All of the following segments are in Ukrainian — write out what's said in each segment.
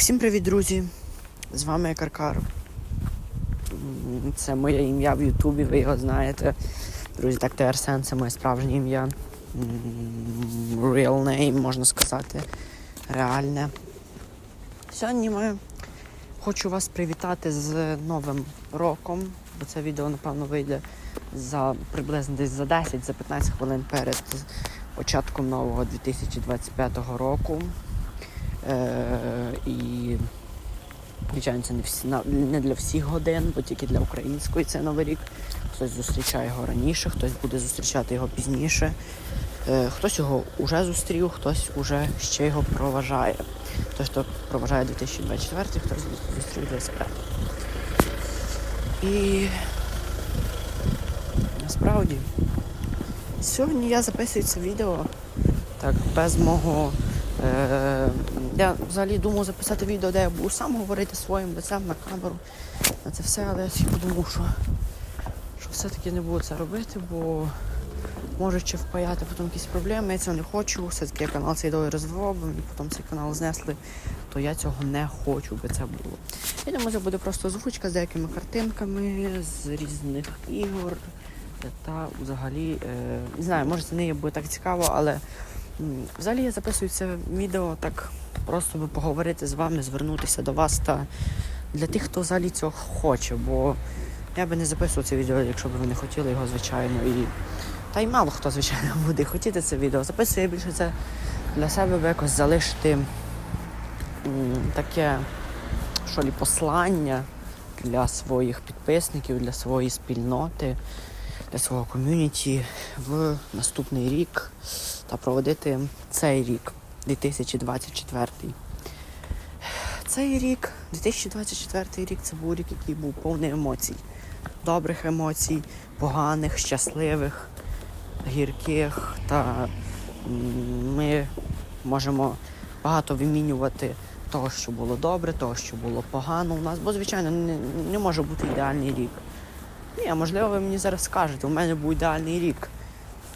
Всім привіт, друзі! З вами Каркар. Це моє ім'я в Ютубі, ви його знаєте. Друзі, так то Арсен, це моє справжнє ім'я. Real name, можна сказати. Реальне. Сьогодні ми хочу вас привітати з Новим роком, бо це відео, напевно, вийде за приблизно десь за 10 за 15 хвилин перед початком нового 2025 року. Е, і, звичайно, це не, всі, не для всіх годин, бо тільки для української це Новий рік. Хтось зустрічає його раніше, хтось буде зустрічати його пізніше. Е, хтось його вже зустрів, хтось уже ще його проважає. Хтось, хто проважає 2024, хтось зустрів 25. І насправді сьогодні я записую це відео так без мого. Е, я взагалі думав записати відео, де я буду сам говорити своїм лицем на камеру на це все, але я подумав, що, що все-таки не буду це робити, бо можуть ще впаяти потім якісь проблеми, я цього не хочу. Все-таки канал цей довго розвивав, мені потім цей канал знесли, то я цього не хочу, би це було. Я думаю, це буде просто озвучка з деякими картинками з різних ігор. Та взагалі, е, не знаю, може це не буде так цікаво, але взагалі я записую це відео так просто би поговорити з вами, звернутися до вас та для тих, хто взагалі цього хоче, бо я би не записував це відео, якщо б ви не хотіли його, звичайно. І... Та й мало хто, звичайно, буде хотіти це відео. Записую більше це для себе би якось залишити таке що лі послання для своїх підписників, для своєї спільноти, для свого ком'юніті в наступний рік та проводити цей рік, 2024. Цей рік, 2024 рік, це був рік, який був повний емоцій. Добрих емоцій, поганих, щасливих, гірких. Та ми можемо багато вимінювати того, що було добре, того, що було погано у нас, бо, звичайно, не, не може бути ідеальний рік. Ні, можливо, ви мені зараз скажете, у мене був ідеальний рік.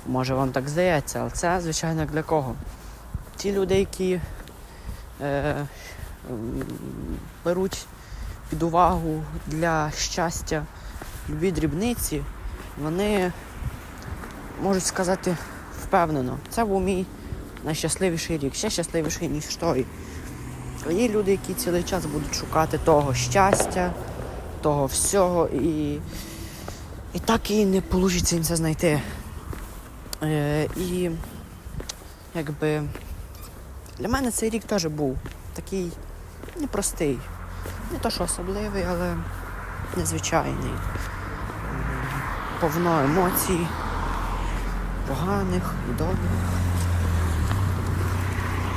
Може вам так здається, але це, звичайно, для кого? Ті люди, які е, беруть під увагу для щастя любі дрібниці, вони можуть сказати впевнено, це був мій найщасливіший рік, ще щасливіший, ніж той. Є люди, які цілий час будуть шукати того щастя, того всього, і, і так і не вийде їм це знайти. Е, і якби для мене цей рік теж був такий непростий. Не то, що особливий, але незвичайний. Повно емоцій, поганих, і добрих.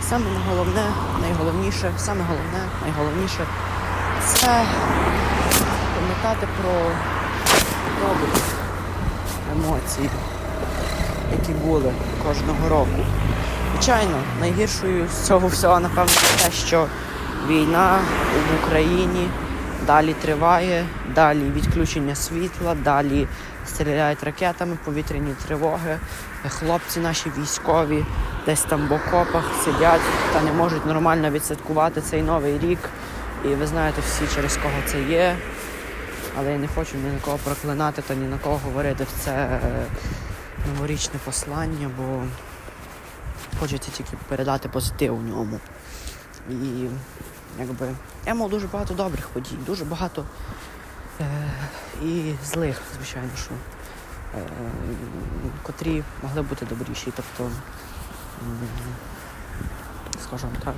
Саме головне, найголовніше, саме головне, найголовніше це пам'ятати про добрі емоції, які були кожного року. Звичайно, найгіршою з цього всього, напевно, те, що війна в Україні далі триває, далі відключення світла, далі стріляють ракетами, повітряні тривоги. Хлопці наші військові десь там в окопах сидять та не можуть нормально відсвяткувати цей новий рік. І ви знаєте всі, через кого це є. Але я не хочу ні на кого проклинати та ні на кого говорити в це е, новорічне послання, бо хочеться тільки передати позитив у ньому. І якби я мав дуже багато добрих подій, дуже багато е, і злих, звичайно, що, е, котрі могли бути добріші. Тобто, скажімо так.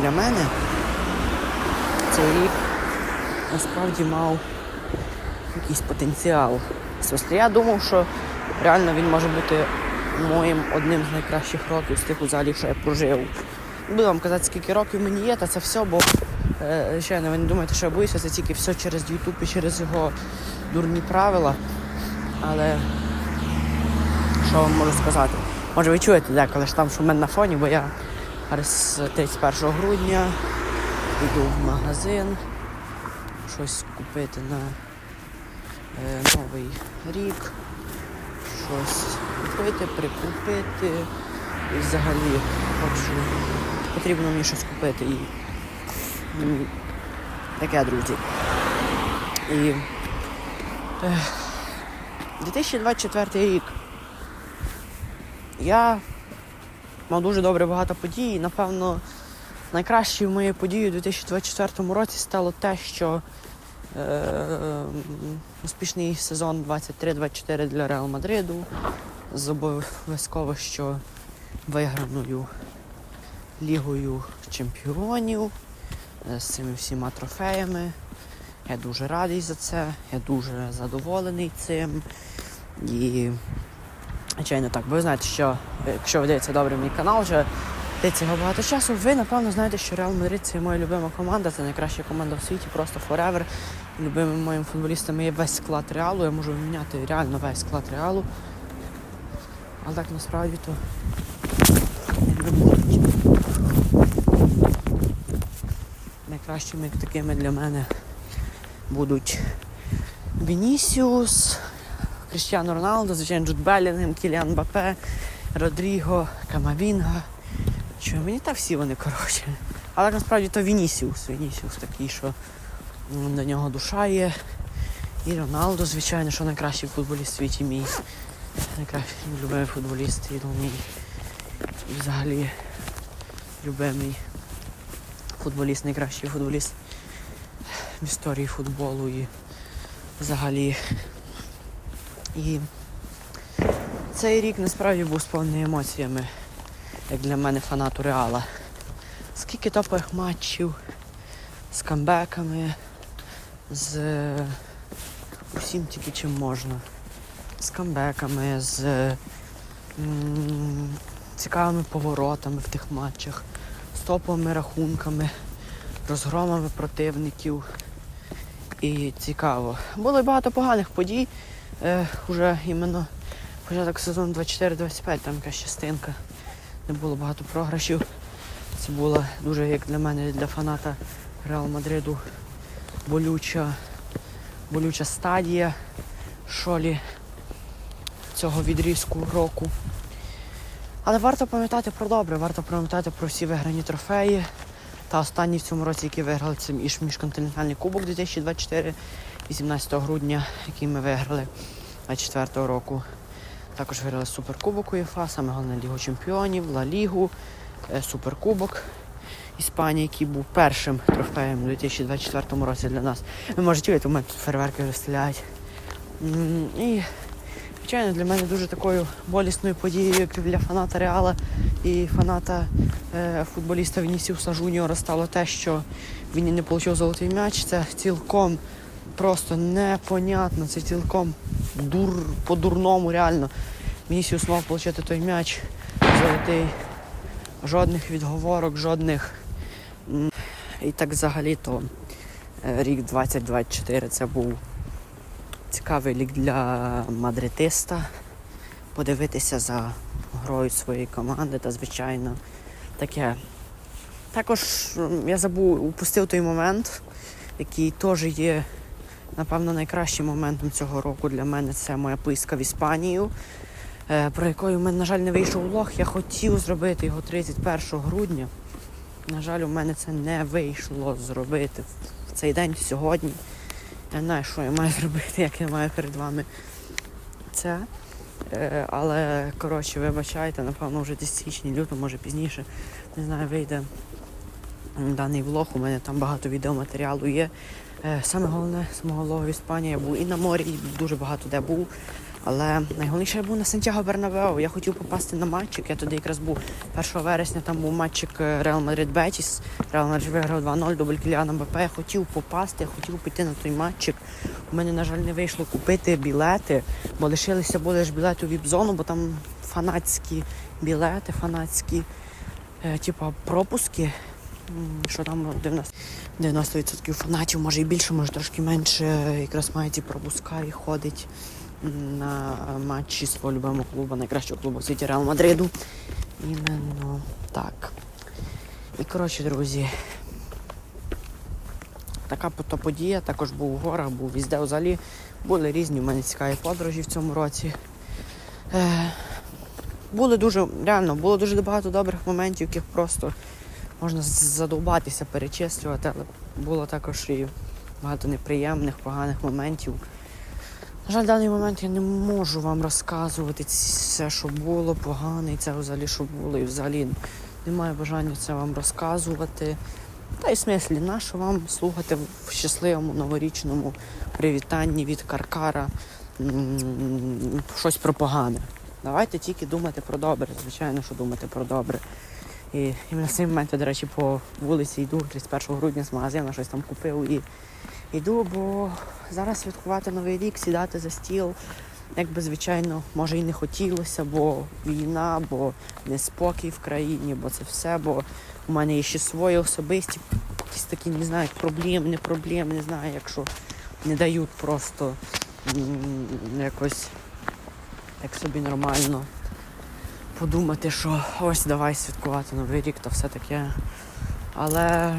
Для мене цей рік насправді мав якийсь потенціал. Тобто я думав, що реально він може бути моїм одним з найкращих років з тих взагалі, що я прожив. Не буду вам казати, скільки років мені є, та це все, бо е, звичайно, ви не думаєте, що я боюся, це тільки все через YouTube і через його дурні правила. Але що вам можу сказати? Може ви чуєте деколи ж там шумен на фоні, бо я з 31 грудня йду в магазин щось купити на е, новий рік, щось купити, прикупити, І взагалі хочу. Потрібно мені щось купити і. Таке, друзі. І. 2024 рік. Я мав дуже добре багато подій. І, напевно, найкращою моєю подією у 2024 році стало те, що успішний сезон 23-24 для Реал Мадриду з обов'язково, що виграною Лігою чемпіонів е, з цими всіма трофеями. Я дуже радий за це, я дуже задоволений цим. І, звичайно, так, бо ви знаєте, що е, якщо ви дивитеся добре мій канал, вже дивиться його багато часу, ви напевно знаєте, що Реал Мадрид це моя любима команда, це найкраща команда в світі, просто forever. Любимим моїм футболістом є весь склад реалу. Я можу міняти реально весь склад реалу. Але так насправді то. Найкращими такими для мене будуть Вінісіус, Кріштіано Роналдо, звичайно, Джуд Белінгем, Кіліан Бапе, Родріго, Камавінга. Що мені так всі вони коротше. Але насправді то Вінісіус. Вінісіус такий, що до нього душа є. І Роналдо, звичайно, що найкращий футболіст в світі мій. Найкращий любимий футболіст і мій. І взагалі любимий футболіст, найкращий футболіст в історії футболу і взагалі. І цей рік насправді був сповнений емоціями, як для мене фанату Реала. Скільки топових матчів з камбеками, з усім тільки чим можна. З камбеками, з цікавими поворотами в тих матчах, з топовими рахунками, розгромами противників. І цікаво. Було багато поганих подій. Е, уже іменно початок сезону 24-25, там якась частинка. Не було багато програшів. Це була дуже, як для мене, для фаната Реал Мадриду, болюча, болюча стадія шолі цього відрізку року. Але варто пам'ятати про добре, варто пам'ятати про всі виграні трофеї. Та останній в цьому році, який виграли, це між- міжконтинентальний кубок 2024, 18 грудня, який ми виграли 24 року. Також виграли Суперкубок УЄФА, саме головне Лігу Чемпіонів, Ла Лігу, е, Суперкубок Іспанії, який був першим трофеєм у 2024 році для нас. Ви можете чути, у мене тут фейерверки розстріляють. І, звичайно, для мене дуже такою болісною подією, як для фаната Реала і фаната е, футболіста Вінісіуса Жуніора стало те, що він не отримав золотий м'яч. Це цілком просто непонятно. Це цілком дур по-дурному, реально. Вінісіус мав отримати той м'яч золотий. Жодних відговорок, жодних. І так взагалі то е, рік 2024 це був цікавий рік для мадритиста. Подивитися за грою своєї команди та, звичайно, таке. Також я забув, упустив той момент, який теж є, напевно, найкращим моментом цього року для мене. Це моя поїздка в Іспанію, е, про якою в мене, на жаль, не вийшов влог. Я хотів зробити його 31 грудня. На жаль, у мене це не вийшло зробити в цей день сьогодні. Я знаю, що я маю зробити, як я маю перед вами це. Е, але, коротше, вибачайте, напевно, вже десь січні, лютому, може пізніше. Не знаю, вийде даний влог. У мене там багато відеоматеріалу є. Е, Саме головне, з мого влогу в Іспанії я був і на морі, і дуже багато де був. Але найголовніше я був на Сантьяго Бернабеу. Я хотів попасти на матчик. Я туди якраз був 1 вересня, там був матчик е, Реал Мадрид Бетіс. Реал Мадрид виграв 2-0 дубль Кіліана Мбаппе. Я хотів попасти, я хотів піти на той матчик. У мене, на жаль, не вийшло купити білети, бо лишилися були ж білети у віп-зону, бо там фанатські білети, фанатські, е, типу, пропуски. Що там 90%, 90% фанатів, може і більше, може трошки менше, якраз мають ті пропуска і ходить на матчі свого любимого клубу, найкращого клубу в світі Реал Мадриду. Іменно так. І коротше, друзі, така то подія, також був у горах, був візде взагалі. Були різні в мене цікаві подорожі в цьому році. Е, були дуже, реально, було дуже багато добрих моментів, яких просто можна задовбатися, перечислювати, але було також і багато неприємних, поганих моментів. На жаль, в даний момент я не можу вам розказувати все, що було погане, і це взагалі, що було, і взагалі немає бажання це вам розказувати. Та й в смислі, нащо вам слухати в щасливому новорічному привітанні від Каркара щось про погане. Давайте тільки думати про добре, звичайно, що думати про добре. І іменно в цей момент я, до речі, по вулиці йду 31 грудня з магазину, щось там купив і йду, бо зараз святкувати Новий рік, сідати за стіл, як би, звичайно, може і не хотілося, бо війна, бо неспокій в країні, бо це все, бо у мене є ще свої особисті, якісь такі, не знаю, проблеми, не проблеми, не знаю, якщо не дають просто м, якось як собі нормально подумати, що ось давай святкувати Новий рік та все таке. Але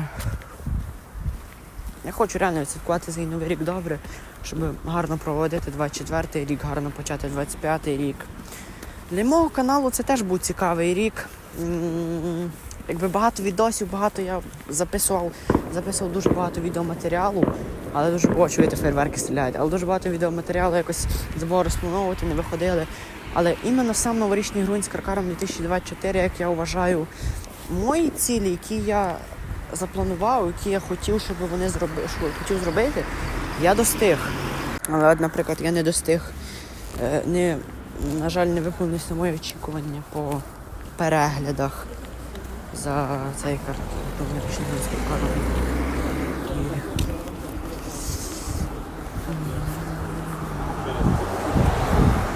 я хочу реально відсвяткувати цей новий рік добре, щоб гарно проводити 24-й рік, гарно почати 25-й рік. Для мого каналу це теж був цікавий рік. Якби багато відосів, багато я записував, записував дуже багато відеоматеріалу, але дуже було чуєте, фейерверки стріляють, але дуже багато відеоматеріалу якось забув розплановувати, не виходили. Але іменно сам новорічний грунь з Каркаром 2024, як я вважаю, мої цілі, які я запланував, які я хотів, щоб вони зроби, що хотів зробити, я достиг. Але, от, наприклад, я не достиг, е, не, на жаль, не виконалися мої очікування по переглядах за цей кар- новорічний грунь. І-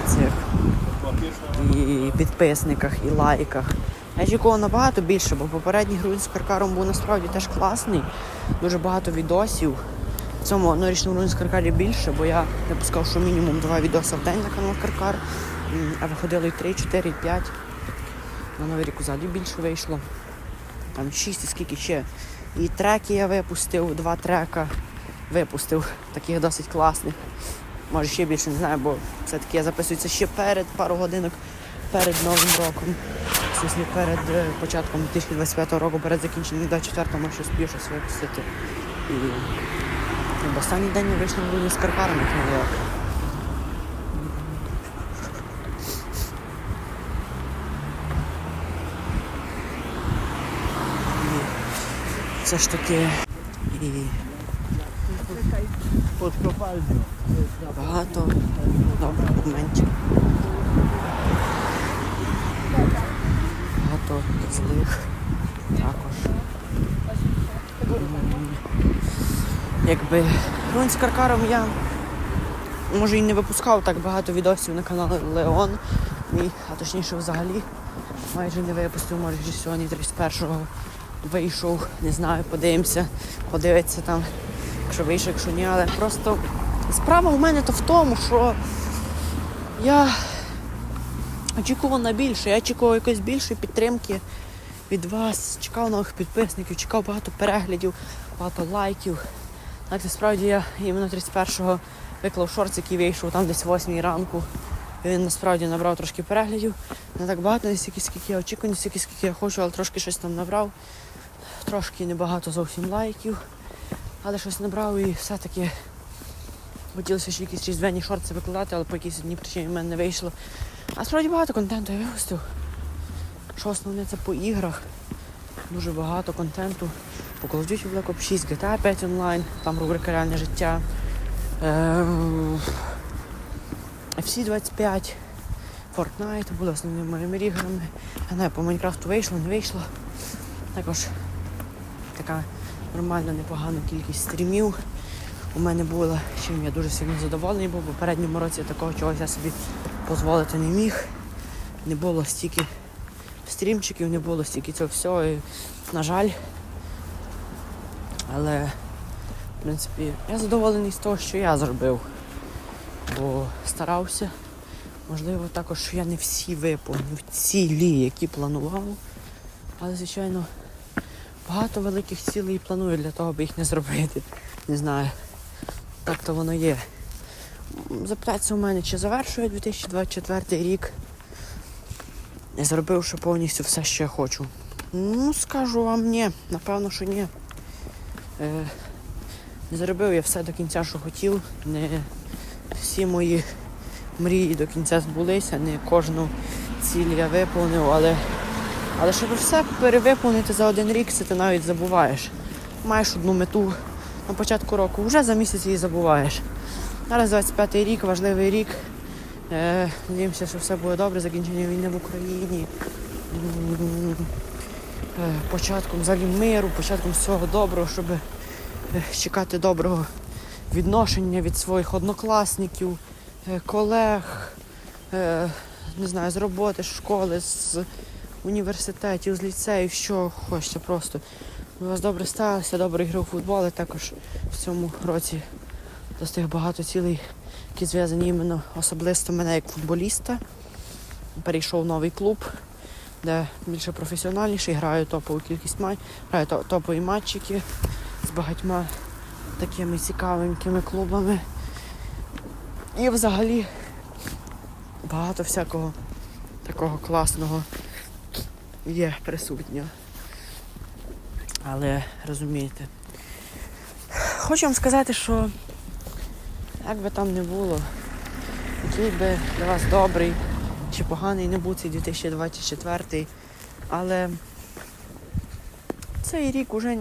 Цих і підписниках, і лайках. Очікував набагато більше, бо попередній грунь з каркаром був насправді теж класний. Дуже багато відосів. В цьому новорічному грунь з каркарі більше, бо я випускав, що мінімум два відоси в день на канал Каркар, а виходило і 3, 4, і 5. На Новий рік взагалі більше вийшло. Там 6 і скільки ще. І треки я випустив, два трека випустив, таких досить класних. Може ще більше не знаю, бо все-таки я записую це ще перед пару годинок перед Новим роком. В перед е, початком 2025 року, перед закінченням 24 може спію щось випустити. І ну, бо останній день вийшов грудні з каркарами, тому як. Все ж таки і Pod kopalnią. багато добрих моментів. Багато злих також. Якби Рунь з Каркаром я може і не випускав так багато відосів на каналі Леон. Мій, а точніше взагалі майже не випустив, може сьогодні 31-го вийшов, не знаю, подивимося, подивиться там, якщо вийшов, якщо ні, але просто справа у мене то в тому, що я очікував на більше. Я очікував якоїсь більшої підтримки від вас, чекав нових підписників, чекав багато переглядів, багато лайків. Знаєте, справді я іменно 31-го виклав шорт, який вийшов там десь о 8 ранку. І Він насправді набрав трошки переглядів. Не так багато, не стільки, скільки я очікую, не стільки, скільки я хочу, але трошки щось там набрав. Трошки небагато зовсім лайків, але щось набрав і все-таки хотілося ще якісь різдвяні шорти викладати, але по якійсь одній причині в мене не вийшло. А справді багато контенту я випустив. Що основне це по іграх. Дуже багато контенту. По Call of Duty Black Ops 6, GTA 5 онлайн, там рубрика реальне життя. Ем, FC 25, Fortnite були основними моїми іграми. Не по Майнкрафту вийшло, не вийшло. Також така нормальна, непогана кількість стрімів. У мене було, чим я дуже сильно задоволений, бо в попередньому році такого чогось я собі дозволити не міг. Не було стільки стрімчиків, не було стільки цього всього. І, на жаль. Але, в принципі, я задоволений з того, що я зробив. Бо старався. Можливо, також я не всі виповнив цілі, які планував. Але, звичайно, багато великих цілей планую для того, аби їх не зробити. Не знаю. Так то воно є. Запитається у мене, чи завершує 2024 рік. Не зробивши повністю все, що я хочу. Ну, скажу вам ні, напевно, що ні. Е, не зробив я все до кінця, що хотів. Не всі мої мрії до кінця збулися, не кожну ціль я виповнив, але, але щоб все перевиповнити за один рік, це ти навіть забуваєш. Маєш одну мету на початку року, вже за місяць її забуваєш. Зараз 25-й рік, важливий рік. Е, надіємося, що все буде добре, закінчення війни в Україні. Е, Початком взагалі миру, початком всього доброго, щоб е, чекати доброго відношення від своїх однокласників, колег, не знаю, з роботи, з школи, з університетів, з ліцеїв, що хочете просто. У вас добре сталося, добре гри у футбол, і також в цьому році достиг багато цілей, які зв'язані іменно особисто мене як футболіста. Перейшов в новий клуб, де більше професіональніший, граю топову кількість матчів, граю топові матчики з багатьма такими цікавенькими клубами. І взагалі багато всякого такого класного є присутнього. Але розумієте. Хочу вам сказати, що як би там не було, який би для вас добрий чи поганий не був цей 2024, але цей рік уже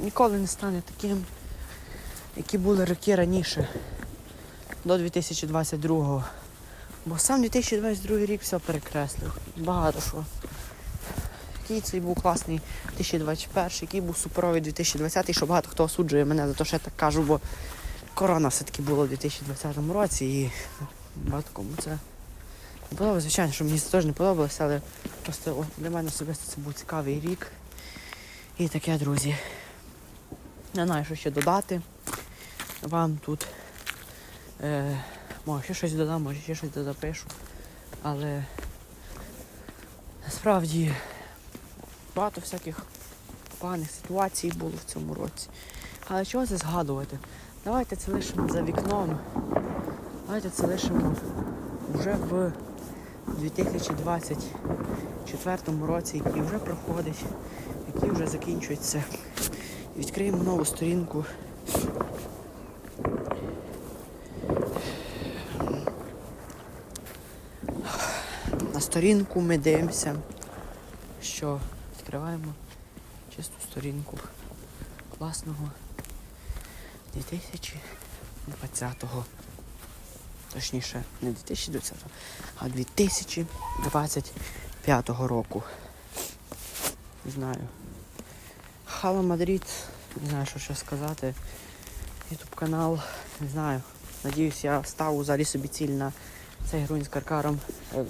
ніколи не стане таким, які були роки раніше, до 2022. Бо сам 2022 рік все перекреслив. Багато що. Який цей був класний 2021, який був суперовий 2020, що багато хто осуджує мене за те, що я так кажу, бо корона все-таки була у 2020 році і багато кому це не подобалося. Звичайно, що мені це теж не подобалося, але просто для мене особисто це був цікавий рік. І таке, друзі. Не знаю, що ще додати вам тут. Е, може ще щось додам, може ще щось дозапишу. Але насправді багато всяких поганих ситуацій було в цьому році. Але чого це згадувати? Давайте це лишимо за вікном. Давайте це лишимо вже в 2024 році, який вже проходить, який вже закінчується. Відкриємо нову сторінку. На сторінку ми дивимося, що відкриваємо чисту сторінку класного 2020-го. Точніше, не 2020-го, а 2025 року. Не знаю. Хала Мадрид, не знаю, що ще сказати. Ютуб канал, не знаю. Надіюсь, я ставу взагалі собі ціль на цей грунь з каркаром. Е,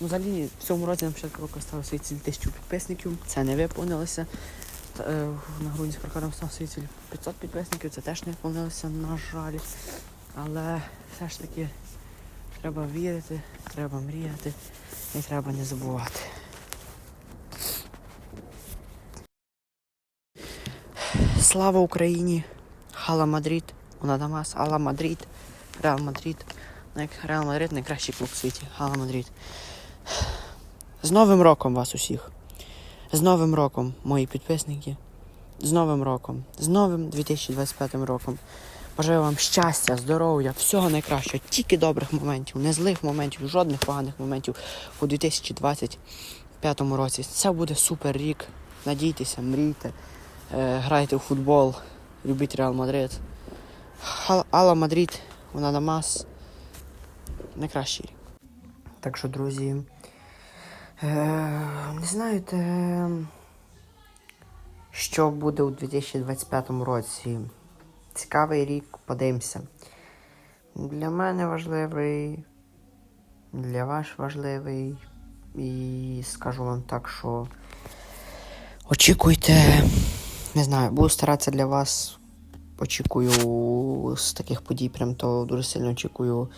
взагалі, в цьому році на початку року ставив свій ціль тисячу підписників. Це не виповнилося. Е, На грунь з каркаром став свій ціль 500 підписників, це теж не виповнилося, на жаль. Але все ж таки треба вірити, треба мріяти і треба не забувати. Слава Україні! Хала Мадрид, Унадамас, Алла Мадрид, Реал Мадрид. Най- Реал Мадрид найкращий клуб в світі. Хала Мадрид. З Новим роком вас усіх. З Новим роком, мої підписники. З Новим роком. З новим 2025 роком. Бажаю вам щастя, здоров'я, всього найкращого, тільки добрих моментів, не злих моментів, жодних поганих моментів у 2025 році. Це буде супер рік. Надійтеся, мрійте, е, грайте у футбол, любіть Реал Мадрид. Алла Мадрид, вона намаз. Найкращий рік. Так що, друзі, е, не знаєте, що буде у 2025 році. Цікавий рік, подивимося. Для мене важливий, для вас важливий. І скажу вам так, що очікуйте, не знаю, буду старатися для вас. Очікую з таких подій, прям то дуже сильно очікую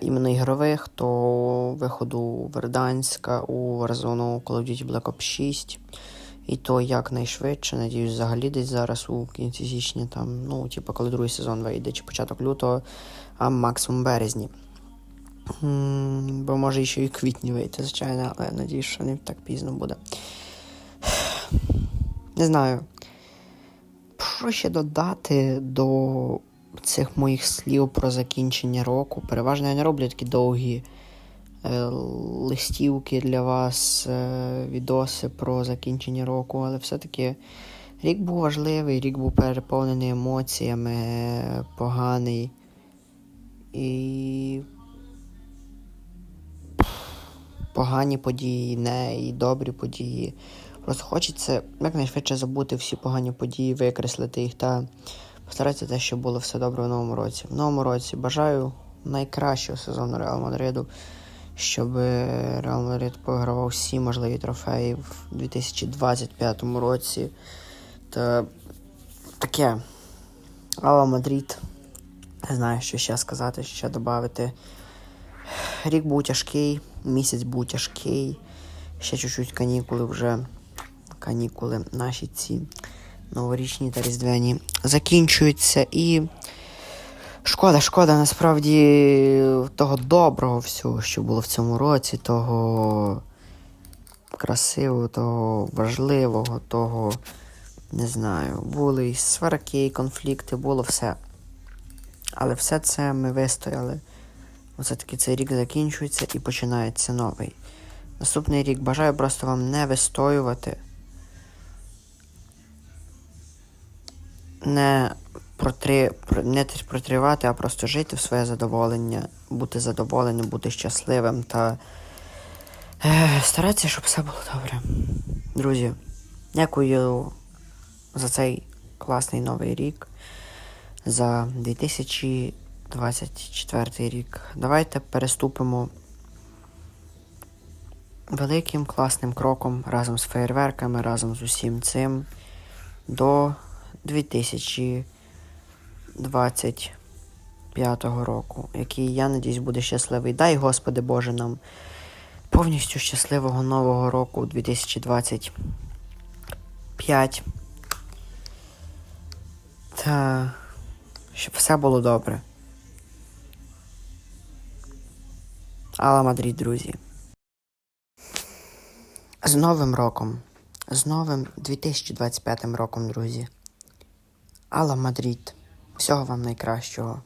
іменно ігрових, то виходу Верданська у Warzone Call of Duty Black Ops 6. І то якнайшвидше, надіюсь, взагалі десь зараз у кінці січня, там, ну, типу, коли другий сезон вийде, чи початок лютого, а максимум березні. Бо може ще і квітні вийти, звичайно, але надіюсь, що не так пізно буде. Не знаю. Що ще додати до цих моїх слів про закінчення року? Переважно я не роблю такі довгі е, листівки для вас, е, відоси про закінчення року, але все-таки рік був важливий, рік був переповнений емоціями, е, поганий. І погані події, не і добрі події. Просто хочеться якнайшвидше забути всі погані події, викреслити їх та постаратися те, щоб було все добре в новому році. В новому році бажаю найкращого сезону Реал Мадриду, щоб Реал Мадрид вигравав всі можливі трофеї в 2025 році. Та таке. Алла Мадрид. Не знаю, що ще сказати, що додати. Рік був тяжкий, місяць був тяжкий. Ще чуть-чуть канікули вже. Канікули наші ці новорічні та різдвяні закінчуються. І шкода, шкода, насправді того доброго всього, що було в цьому році, того красивого, того важливого, того, не знаю, були і сварки, і конфлікти, було все. Але все це ми вистояли. Оце таки цей рік закінчується і починається новий. Наступний рік бажаю просто вам не вистоювати, не, протри, не протривати, а просто жити в своє задоволення, бути задоволеним, бути щасливим та е, старатися, щоб все було добре. Друзі, дякую за цей класний новий рік, за 2024 рік. Давайте переступимо великим класним кроком разом з феєрверками, разом з усім цим до 2025 року, який, я надіюсь, буде щасливий. Дай, Господи Боже, нам повністю щасливого нового року 2025. Та щоб все було добре. Алла Мадрид, друзі. З Новим роком. З новим 2025 роком, друзі. Алла Мадрид. Всього вам найкращого.